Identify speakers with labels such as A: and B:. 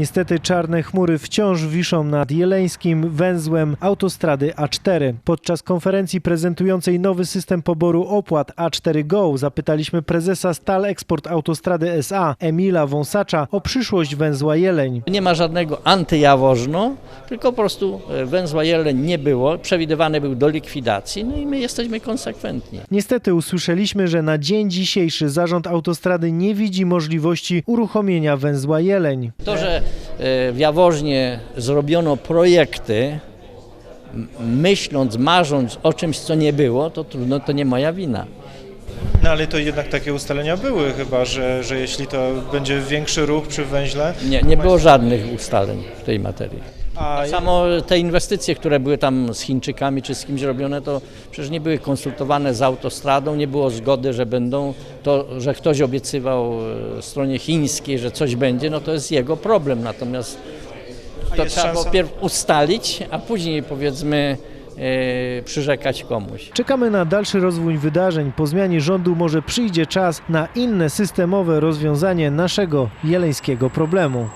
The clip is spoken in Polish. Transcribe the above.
A: Niestety czarne chmury wciąż wiszą nad jeleńskim węzłem autostrady A4. Podczas konferencji prezentującej nowy system poboru opłat A4 Go zapytaliśmy prezesa Stal Export Autostrady SA Emila Wąsacza o przyszłość węzła Jeleń.
B: Nie ma żadnego antyjawożno, tylko po prostu e, węzła Jeleń nie było, przewidywany był do likwidacji, no i my jesteśmy konsekwentni.
A: Niestety usłyszeliśmy, że na dzień dzisiejszy zarząd autostrady nie widzi możliwości uruchomienia węzła Jeleń.
B: To, że w Jaworznie zrobiono projekty, myśląc, marząc o czymś, co nie było, to trudno, to nie moja wina.
C: No ale to jednak takie ustalenia były chyba, że, że jeśli to będzie większy ruch przy węźle,
B: Nie, nie było żadnych ustaleń w tej materii.
C: A
B: Samo te inwestycje, które były tam z Chińczykami czy z kimś robione, to przecież nie były konsultowane z autostradą, nie było zgody, że będą, to, że ktoś obiecywał e, stronie chińskiej, że coś będzie, no to jest jego problem. Natomiast to trzeba
C: szansa-
B: pierw ustalić, a później powiedzmy e, przyrzekać komuś.
A: Czekamy na dalszy rozwój wydarzeń. Po zmianie rządu może przyjdzie czas na inne systemowe rozwiązanie naszego jeleńskiego problemu.